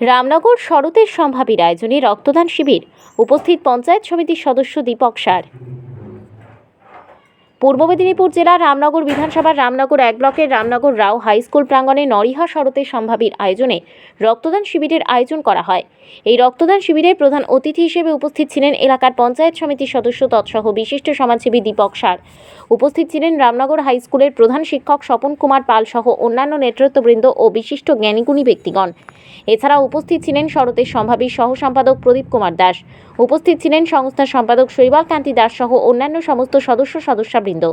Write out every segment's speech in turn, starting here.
রামনগর শরতের সম্ভাবী আয়োজনে রক্তদান শিবির। উপস্থিত পঞ্চায়েত সমিতির সদস্য দীপক সার। পূর্ব মেদিনীপুর জেলার রামনগর বিধানসভার রামনগর এক ব্লকের রামনগর রাও হাই স্কুল প্রাঙ্গণে নরিহা শরতের সম্ভাবীর আয়োজনে রক্তদান শিবিরের আয়োজন করা হয়। এই রক্তদান শিবিরে প্রধান অতিথি হিসেবে উপস্থিত ছিলেন এলাকার পঞ্চায়েত সমিতির সদস্য তৎসহ বিশিষ্ট সমাজসেবী দীপক সার। উপস্থিত ছিলেন রামনগর হাই স্কুলের প্রধান শিক্ষক স্বপন কুমার পাল সহ অন্যান্য নেতৃত্ববৃন্দ ও বিশিষ্ট জ্ঞানীগুণী ব্যক্তিগণ। এছাড়া উপস্থিত ছিলেন শরতের সম্ভাবী সহ সম্পাদক প্রদীপ কুমার দাস। উপস্থিত ছিলেন সংস্থার সম্পাদক শৈবাল কান্তি দাস সহ অন্যান্য সমস্ত সদস্য সদস্যবৃন্দ।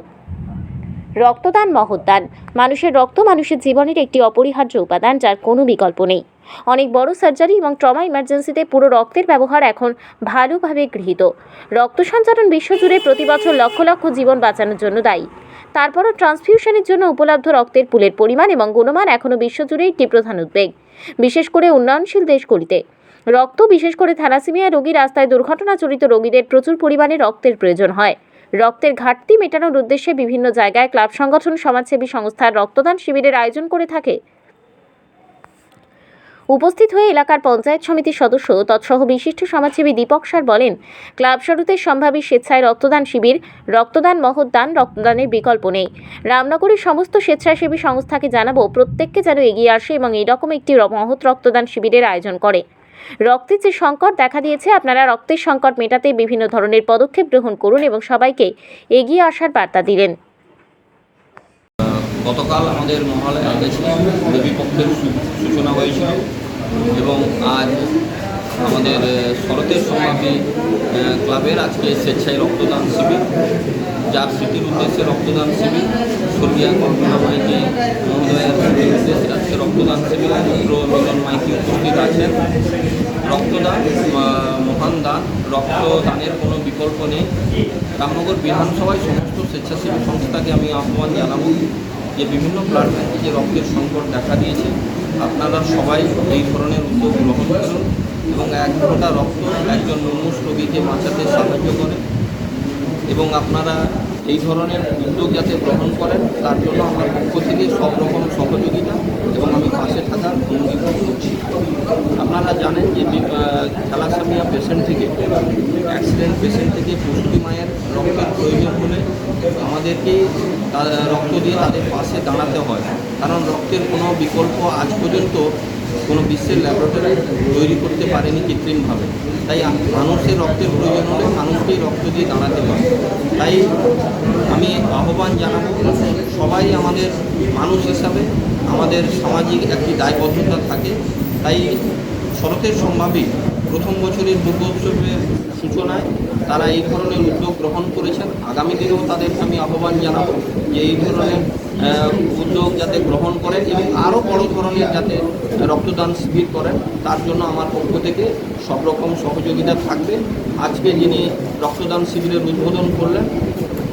রক্তদান মহৎদান মানুষের রক্ত মানুষের জীবনের একটি অপরিহার্য উপাদান যার কোনো বিকল্প নেই। অনেক বড় সার্জারি এবং ট্রমা ইমার্জেন্সিতে পুরো রক্তের ব্যবহার এখন ভালোভাবে গৃহীত। রক্ত সঞ্চালন বিশ্বজুড়ে প্রতি বছর লক্ষ লক্ষ জীবন বাঁচানোর জন্য দায়ী। তারপরও ট্রান্সফিউশনের জন্য উপলব্ধ রক্তের পুলের পরিমাণ এবং গুণমান এখনও বিশ্বজুড়ে একটি প্রধান উদ্বেগ। বিশেষ করে উন্নয়নশীল দেশগুলিতে। রক্ত, বিশেষ করে থ্যালাসেমিয়া রোগী রাস্তায় দুর্ঘটনাজনিত রোগীদের প্রচুর পরিমাণে রক্তের প্রয়োজন হয়। রক্তের ঘাটতি মেটানোর উদ্দেশ্যে বিভিন্ন জায়গায় ক্লাব সংগঠন, সমাজসেবী সংস্থার রক্তদান শিবিরের আয়োজন করে থাকে। উপস্থিত হয়ে এলাকার পঞ্চায়েত সমিতির সদস্য তৎসহ বিশিষ্ট সমাজসেবী দীপক সার বলেন, ক্লাব শুরুতে সম্ভাবী স্বেচ্ছায় রক্তদান শিবির, রক্তদান মহৎদান রক্তদানের বিকল্প নেই। রামনগরের সমস্ত স্বেচ্ছাসেবী সংস্থাকে জানাব, প্রত্যেককে যেন এগিয়ে আসে এবং এইরকম একটি মহৎ রক্তদান শিবিরের আয়োজন করে। রক্তের যে সংকট দেখা দিয়েছে, আপনারা রক্তের সংকট মেটাতে বিভিন্ন ধরনের পদক্ষেপ গ্রহণ করুন এবং সবাইকে এগিয়ে আসার বার্তা দিলেন। গতকাল আমাদের মহালয়া গেছিলাম দেবী পক্ষের সূচনা হয়েছিল এবং আজ আমাদের শরতের আহ, ক্লাবের আজকে স্বেচ্ছায় রক্তদান শিবির যার স্মৃতির উদ্দেশ্যে রক্তদান শিবির স্বর্গীয় কল্পনা মাইকি মহোদয়ের স্মৃতির উদ্দেশ্যে আজকে রক্তদান শিবির পুত্র মিলন মাইকি উপস্থিত আছেন। রক্তদান মহান দান রক্তদানের কোনো বিকল্প নেই। রামনগর বিধানসভায় সমস্ত স্বেচ্ছাসেবী সংস্থাকে আমি আহ্বান জানাব যে বিভিন্ন ব্যাঙ্কে যে রক্তের সংকট দেখা দিয়েছে আপনারা সবাই এই ধরনের উদ্যোগ গ্রহণ করুন এবং এক ফোঁটা রক্ত একজন নমুষ রোগীকে বাঁচাতে সাহায্য করে। এবং আপনারা এই ধরনের উদ্যোগ যাতে গ্রহণ করেন, তার জন্য আমার পক্ষ থেকে সব রকম সহযোগিতা এবং আমি পাশে থাকার অঙ্গীকার করছি। আপনারা জানেন যে থ্যালাসেমিয়া পেশেন্ট থেকে অ্যাক্সিডেন্ট পেশেন্ট থেকে প্রসূতি মায়ের রক্তের প্রয়োজন হলে আমাদেরকে রক্ত দিয়ে তাদের পাশে দাঁড়াতে হয়। কারণ রক্তের কোনো বিকল্প আজ পর্যন্ত কোনো বিশ্বের ল্যাবরেটরি তৈরি করতে পারেনি কৃত্রিমভাবে। তাই মানুষের রক্তের প্রয়োজন হলে মানুষকেই রক্ত দিয়ে দাঁড়াতে হয়। তাই আমি আহ্বান জানাব, সবাই আমাদের মানুষ হিসাবে আমাদের সামাজিক একটি দায়বদ্ধতা থাকে। তাই শরতের সম্ভাবী প্রথম বছরের দুর্গোৎসবের সূচনায় তারা এই ধরনের উদ্যোগ গ্রহণ করেছেন। আগামী দিনেও তাদেরকে আমি আহ্বান জানাব যে এই ধরনের উদ্যোগ যাতে গ্রহণ করেন এবং আরও বড় ধরনের যাতে রক্তদান শিবির করেন, তার জন্য আমার পক্ষ থেকে সব রকম সহযোগিতা থাকবে। আজকে যিনি রক্তদান শিবিরের উদ্বোধন করলেন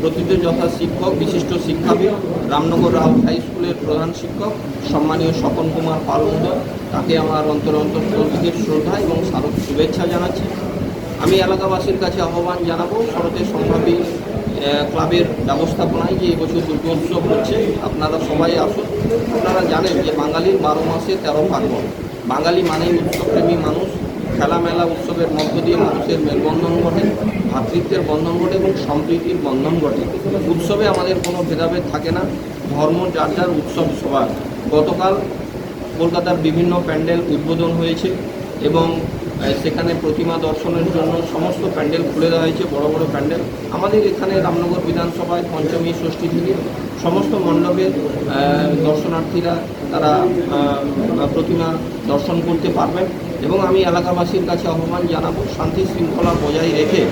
প্রকৃত যথা শিক্ষক, বিশিষ্ট শিক্ষাবিদ, রামনগর রাও হাই স্কুলের প্রধান শিক্ষক, সম্মানীয় স্বপন কুমার পাল মহোদয় তাকে আমার অন্তর অন্তর থেকে শ্রদ্ধা এবং স্মারক শুভেচ্ছা জানাচ্ছি। আমি এলাকাবাসীর কাছে আহ্বান জানাব, শরতের সম্ভাবী ক্লাবের ব্যবস্থাপনায় যে এবছর দুর্গোৎসব হচ্ছে, আপনারা সবাই আসুন। আপনারা জানেন যে বাঙালির বারো মাসে তেরো পার্বণ। বাঙালি মানেই উৎসবপ্রেমী মানুষ। খেলামেলা উৎসবের মধ্য দিয়ে মানুষের মেলবন্ধন ঘটে, ভাতৃত্বের বন্ধন ঘটে এবং সম্প্রীতির বন্ধন ঘটে। উৎসবে আমাদের কোনো ভেদাভেদ থাকে না। ধর্ম, যার যার উৎসব সবার। গতকাল কলকাতার বিভিন্ন প্যান্ডেল উদ্বোধন হয়েছে এবং সেখানে প্রতিমা দর্শনের জন্য সমস্ত প্যান্ডেল খুলে দেওয়া হয়েছে, বড় বড় প্যান্ডেল। আমাদের এখানে রামনগর বিধানসভায় পঞ্চমী, ষষ্ঠী থেকে সমস্ত মণ্ডপের দর্শনার্থীরা তারা প্রতিমা দর্শন করতে পারবেন এবং আমি এলাকাবাসীর কাছে আহ্বান জানাব, শান্তি শৃঙ্খলা বজায় রেখে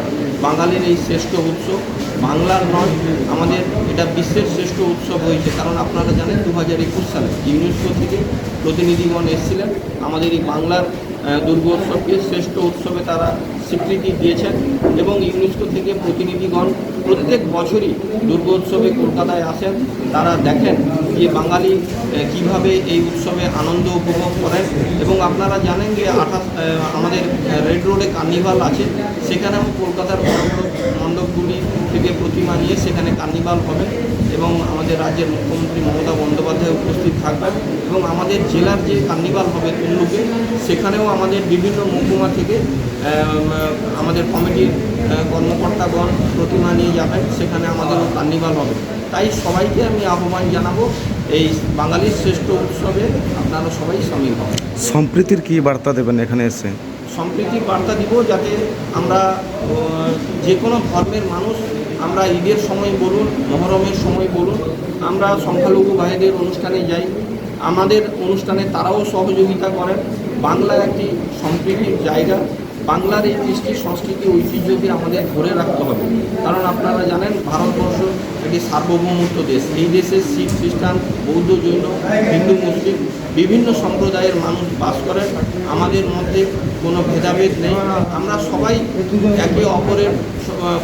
বাঙালির এই শ্রেষ্ঠ উৎসব বাংলার নয়, আমাদের এটা বিশ্বের শ্রেষ্ঠ উৎসব হয়েছে। কারণ আপনারা জানেন দু হাজার একুশ সালে ইউনেস্কো থেকে প্রতিনিধিগণ এসেছিলেন। আমাদের এই বাংলার দুর্গোৎসবকে শ্রেষ্ঠ উৎসবে তারা স্বীকৃতি দিয়েছেন এবং ইউনেস্কো থেকে প্রতিনিধিগণ প্রত্যেক বছরই দুর্গোৎসবে কলকাতায় আসেন। তারা দেখেন যে বাঙালি কীভাবে এই উৎসবে আনন্দ উপভোগ করেন। এবং আপনারা জানেন যে আঠাশ আমাদের রেড রোডে কার্নিভাল আছে। সেখানেও কলকাতার মণ্ডপগুলি থেকে প্রতিমা নিয়ে সেখানে কার্নিভাল হবে। এবং আমাদের রাজ্যের মুখ্যমন্ত্রী মমতা বন্দ্যোপাধ্যায় উপস্থিত থাকবেন। এবং আমাদের জেলার যে কার্নিভাল হবে তমলুকে সেখানেও আমাদের বিভিন্ন মহকুমা থেকে আমাদের কমিটির কর্মকর্তাগণ প্রতিমা নিয়ে যাবেন সেখানে আমাদেরও কার্নিভাল হবে। তাই সবাইকে আমি আহ্বান জানাব এই বাঙালির শ্রেষ্ঠ উৎসবে আপনারা সবাই সামিল হন। সম্প্রীতির কি বার্তা দেবেন এখানে এসে? সম্প্রীতির বার্তা দিব যাতে আমরা যে কোনো ধর্মের মানুষ আমরা ঈদের সময় বলুন মহরমের সময় বলুন আমরা সংখ্যালঘু ভাইদের অনুষ্ঠানে যাই। আমাদের অনুষ্ঠানে তারাও সহযোগিতা করেন। বাংলা একটি সম্প্রীতির জায়গা। বাংলার এই কৃষ্টি সংস্কৃতি ঐতিহ্যকে আমাদের ধরে রাখতে হবে। কারণ আপনারা জানেন, ভারতবর্ষ একটি সার্বভৌমত্ব দেশ। এই দেশে শিখ, খ্রিস্টান, বৌদ্ধ, জৈন, হিন্দু, মুসলিম বিভিন্ন সম্প্রদায়ের মানুষ বাস করেন আমাদের মধ্যে কোনো ভেদাভেদ নেই। আমরা সবাই একে অপরের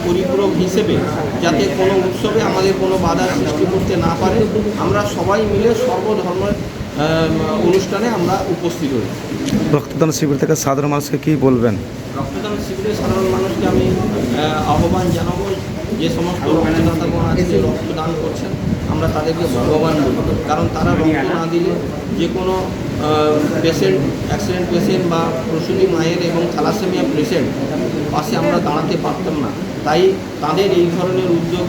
পরিপূরক হিসেবে, যাতে কোনো উৎসবে আমাদের কোনো বাধা সৃষ্টি করতে না পারে। আমরা সবাই মিলে সর্বধর্মের অনুষ্ঠানে আমরা উপস্থিত হই। রক্তদান শিবির থেকে সাধারণ মানুষকে কী বলবেন? রক্তদান শিবিরে সাধারণ মানুষকে আমি আহ্বান জানাব যে সমস্ত রক্তদাতাগণ রক্তদান করছেন। আমরা তাদেরকে ভগবান বলব কারণ তারা রক্ত না দিলে যে কোনো পেশেন্ট অ্যাক্সিডেন্ট পেশেন্ট বা প্রসূতি মায়ের এবং থ্যালাসেমিয়া পেশেন্ট পাশে আমরা দাঁড়াতে পারতাম না। তাই তাদের এই ধরনের উদ্যোগ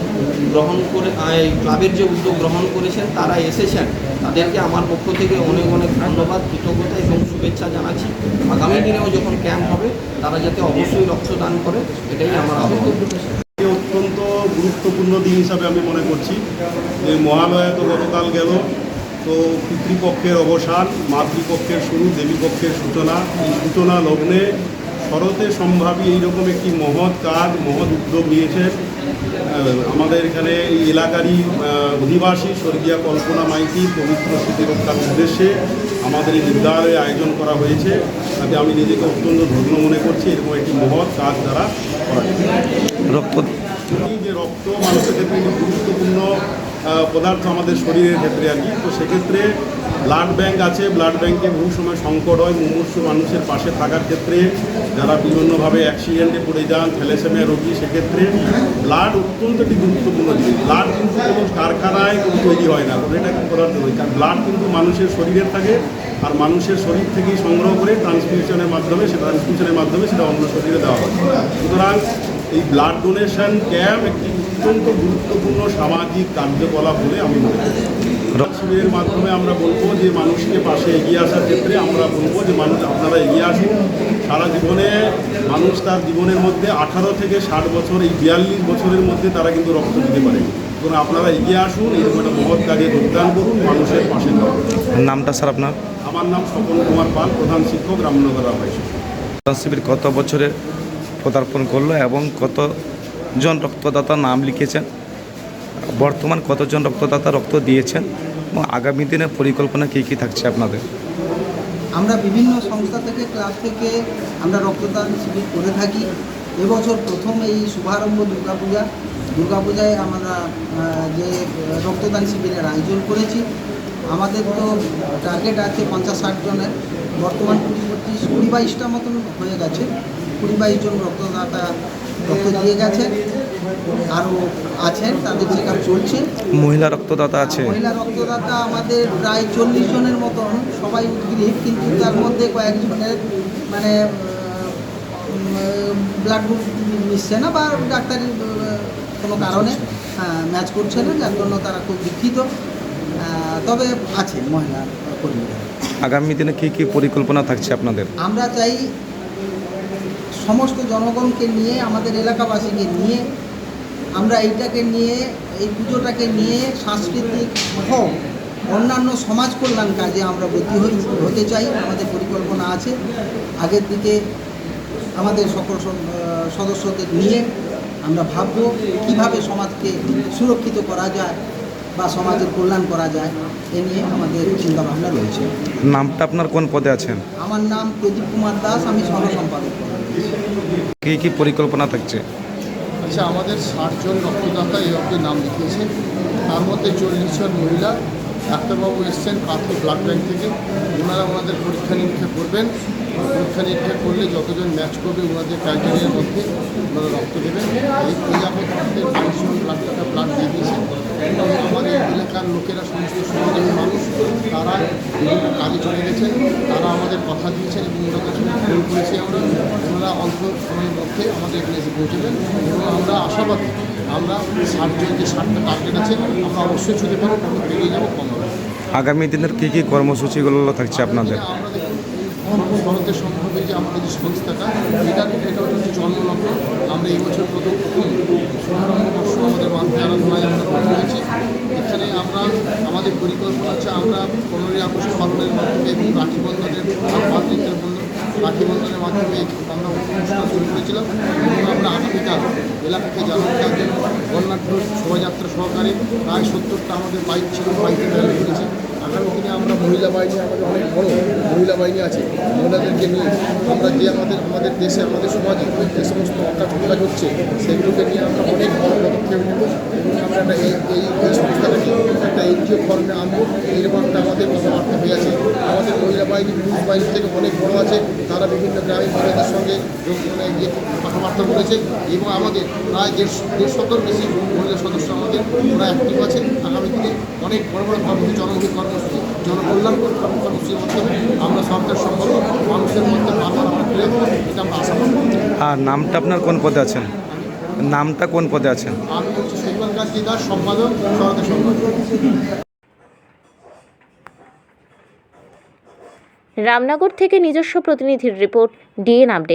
গ্রহণ করে এই ক্লাবের যে উদ্যোগ গ্রহণ করেছেন, তারা এসেছেন। তাদেরকে আমার পক্ষ থেকে অনেক অনেক ধন্যবাদ, কৃতজ্ঞতা এবং শুভেচ্ছা জানাচ্ছি। আগামী দিনেও যখন ক্যাম্প হবে, তারা যাতে অবশ্যই রক্তদান করে, এটাই আমার আহ্বান। গুরুত্বপূর্ণ দিন হিসাবে আমি মনে করছি। যে মহালয়া তো গতকাল গেল তো পিতৃপক্ষের অবসান মাতৃপক্ষের শুরু দেবীপক্ষের সূচনা এই সূচনা লগ্নে শরতে সম্ভাবী এইরকম একটি মহৎ কাজ মহৎ উদ্যোগ নিয়েছেন আহ, আমাদের এখানে এই এলাকারই অধিবাসী স্বর্গীয়া কল্পনা মাইতি পবিত্র স্মৃতি রক্ষার উদ্দেশ্যে আমাদের এই বিদ্যালয়ে আয়োজন করা হয়েছে। তাতে আমি নিজেকে অত্যন্ত ধন্য মনে করছি এরকম একটি মহৎ কাজ দ্বারা করা যে রক্ত মানুষের ক্ষেত্রে একটি গুরুত্বপূর্ণ পদার্থ আমাদের শরীরের ক্ষেত্রে আর কি। তো সেক্ষেত্রে ব্লাড ব্যাংক আছে ব্লাড ব্যাংকে বহু সময় সংকট হয়, মুমূর্ষু মানুষের পাশে থাকার ক্ষেত্রে, যারা বিভিন্নভাবে অ্যাক্সিডেন্টে পড়ে যান থ্যালেসেমিয়া রোগী, সেক্ষেত্রে ব্লাড অত্যন্ত একটি গুরুত্বপূর্ণ জিনিস। ব্লাড কিন্তু কোনো কারখানায় কোনো তৈরি হয় না, কোনো এটা পদার্থ নয়। কারণ ব্লাড কিন্তু মানুষের শরীরের থাকে, আর মানুষের শরীর থেকেই সংগ্রহ করে ট্রান্সমিশনের মাধ্যমে সেটা ট্রান্সমিশনের মাধ্যমে সেটা অন্য শরীরে দেওয়া হয়। সুতরাং এই ব্লাড ডোনেশন ক্যাম্প একটি অত্যন্ত গুরুত্বপূর্ণ সামাজিক কার্যকলাপ বলে আমি মনে করি। শিবিরের মাধ্যমে আমরা বলব যে মানুষকে পাশে এগিয়ে আসার ক্ষেত্রে আমরা বলব যে মানুষ আপনারা এগিয়ে আসুন। সারা জীবনে মানুষ তার জীবনের মধ্যে আঠারো থেকে ষাট বছর এই বিয়াল্লিশ বছরের মধ্যে তারা কিন্তু রক্ত দিতে পারে। সুতরাং আপনারা এগিয়ে আসুন এরকম একটা মহৎ কাজে যোগদান করুন মানুষের পাশে নামটা স্যার আপনার? আমার নাম স্বপন কুমার পাল প্রধান শিক্ষক রামনগর শিবির কত বছরে পদার্পণ করল এবং কতজন রক্তদাতা নাম লিখেছেন, বর্তমান কতজন রক্তদাতা রক্ত দিয়েছেন, এবং আগামী দিনের পরিকল্পনা কী কী থাকছে আপনাদের? আমরা বিভিন্ন সংস্থা থেকে, ক্লাব থেকে আমরা রক্তদান শিবির করে থাকি। এবছর প্রথম এই শুভারম্ভ দুর্গাপূজা। দুর্গাপূজায় আমরা যে রক্তদান শিবিরের আয়োজন করেছি, আমাদের তো টার্গেট আছে পঞ্চাশ ষাট জনের। বর্তমান কুড়ি পঁচিশ কুড়ি বাইশটা মতন হয়ে গেছে। কুড়ি বাইশ জন রক্তদাতা রক্ত দিয়ে গেছে আরও আছেন তাদের চেক চলছে। মহিলা রক্তদাতা আছে? মহিলা রক্তদাতা আমাদের প্রায় চল্লিশ জনের মতন সবাই উদ্গ্রীব কিন্তু তার মধ্যে কয়েকজনের মানে ব্লাড গ্রুপ মিশছে না বা ডাক্তারি আহ, কোনো কারণে ম্যাচ করছে না যার জন্য তারা খুব দুঃখিত। তবে আছে মহিলা কর্মীরা। আগামী দিনে কী কী পরিকল্পনা থাকছে আপনাদের? আমরা চাই সমস্ত জনগণকে নিয়ে, আমাদের এলাকাবাসীকে নিয়ে, আমরা এইটাকে নিয়ে, এই পুজোটাকে নিয়ে সাংস্কৃতিক সহ অন্যান্য সমাজ কল্যাণ কাজে আমরা ব্রতী হই, হতে চাই, আমাদের পরিকল্পনা আছে। আগের দিকে আমাদের সকল সদস্যদের নিয়ে আমরা ভাবব কীভাবে সমাজকে সুরক্ষিত করা যায় বা সমাজের কল্যাণ করা যায় এ নিয়ে আমাদের চিন্তাভাবনা রয়েছে। নামটা আপনার কোন পদে আছেন? আমার নাম প্রদীপ কুমার দাস আমি সহ সম্পাদক কী কী পরিকল্পনা থাকছে? আচ্ছা আমাদের ষাটজন রক্তদাতা এই অব্দি নাম লিখিয়েছে তার মধ্যে চল্লিশ জন মহিলা ডাক্তারবাবু এসছেন পাথর ব্লাড ব্যাঙ্ক থেকে। ওনারা ওনাদের পরীক্ষা নিরীক্ষা করবেন। পরীক্ষা নিরীক্ষা করলে যতজন ম্যাচ করবে ওনাদের ক্রাইটেরিয়ার মধ্যে ওনারা রক্ত দেবেন। এই প্রজাপতি আমাদের বাইশ জন ব্লাড ডাক্তার ব্লাড দিয়ে দিয়েছেন। আমাদের এলাকার লোকেরা সমস্ত সমাজের মানুষ। তারা বিভিন্ন কাজে চলে গেছেন। তারা আমাদের কথা দিয়েছেন এবং ওনাদের সঙ্গে ফোন করেছি আমরা। ওনারা অল্প সময়ের মধ্যে আমাদের এখানে এসে পৌঁছবেন। এবং আমরা আশাবাদী আমরা ষাটজন যে ষাটটা টার্গেট আছে আমরা অবশ্যই ছুটে পারব এবং পেরিয়ে যাব কম আগামী দিনের কী কী কর্মসূচিগুলো থাকছে আপনাদের? আমরা ভারতের সম্ভবে যে আমাদের যে সংস্থাটা এটা এটা হচ্ছে জন্মলগ্ন আমরা এই বছর প্রথম প্রথম শুভারম্ভ বর্ষ আমাদের মাধ্যমে আরাধনায় আমরা প্রথম হয়েছি এখানে আমরা আমাদের পরিকল্পনা হচ্ছে আমরা পনেরোই আগস্ট পালনের মাধ্যমে এবং রাখি বন্ধনের পাত্রিকের বন্ধন রাখি বন্ধনের মাধ্যমে আমরা অনুষ্ঠান শুরু করেছিলাম এবং আমরা আগামীকাল এলাকাকে জানাতে জন্য বর্ণাঢ্য শোভাযাত্রা সহকারে প্রায় সত্তরটা আমাদের বাইক ছিল বাইকে র্যালি করেছি আগামী দিনে আমরা মহিলা বাহিনী, আমাদের অনেক বড় মহিলা বাহিনী আছে। মহিলাদেরকে নিয়ে আমরা যে আমাদের আমাদের দেশে, আমাদের সমাজে যে সমস্ত কাজ হচ্ছে, সেগুলোকে নিয়ে আমরা অনেক বড় পদক্ষেপ নেব এবং আমরা একটা এই এই সংস্থাটাকে একটা এনজিও ফর্মে আনব। এইরকম একটা আমাদের কথাবার্তা হয়ে আছে। আমাদের মহিলা বাহিনী, পুরুষ বাহিনী থেকে অনেক বড় আছে। তারা বিভিন্ন গ্রামীণ মহিলাদের সঙ্গে মানে গিয়ে কথাবার্তা বলেছে এবং আমাদের প্রায় দেড়শো, দেড়শতর বেশি মহিলা সদস্য আমাদের ওরা অ্যাক্টিভ আছে। আগামী দিনে অনেক বড় বড় কর্মসূচি জনমুখী কর্মসূচি জনকল্যাণকর কর্মসূচির মাধ্যমে আমরা সরকার সম্পর্ক মানুষের মধ্যে বারবার আমরা তুলে ধরবো এটা আমরা আশা করব। আর নামটা আপনার কোন পদে আছেন? নামটা কোন পদে আছেন? আমি হচ্ছে শৈবাল কাজ দিদার সম্পাদক সরকার সম্পাদক। রামনগর থেকে নিজস্ব প্রতিনিধির রিপোর্ট ডিএন আপডেট।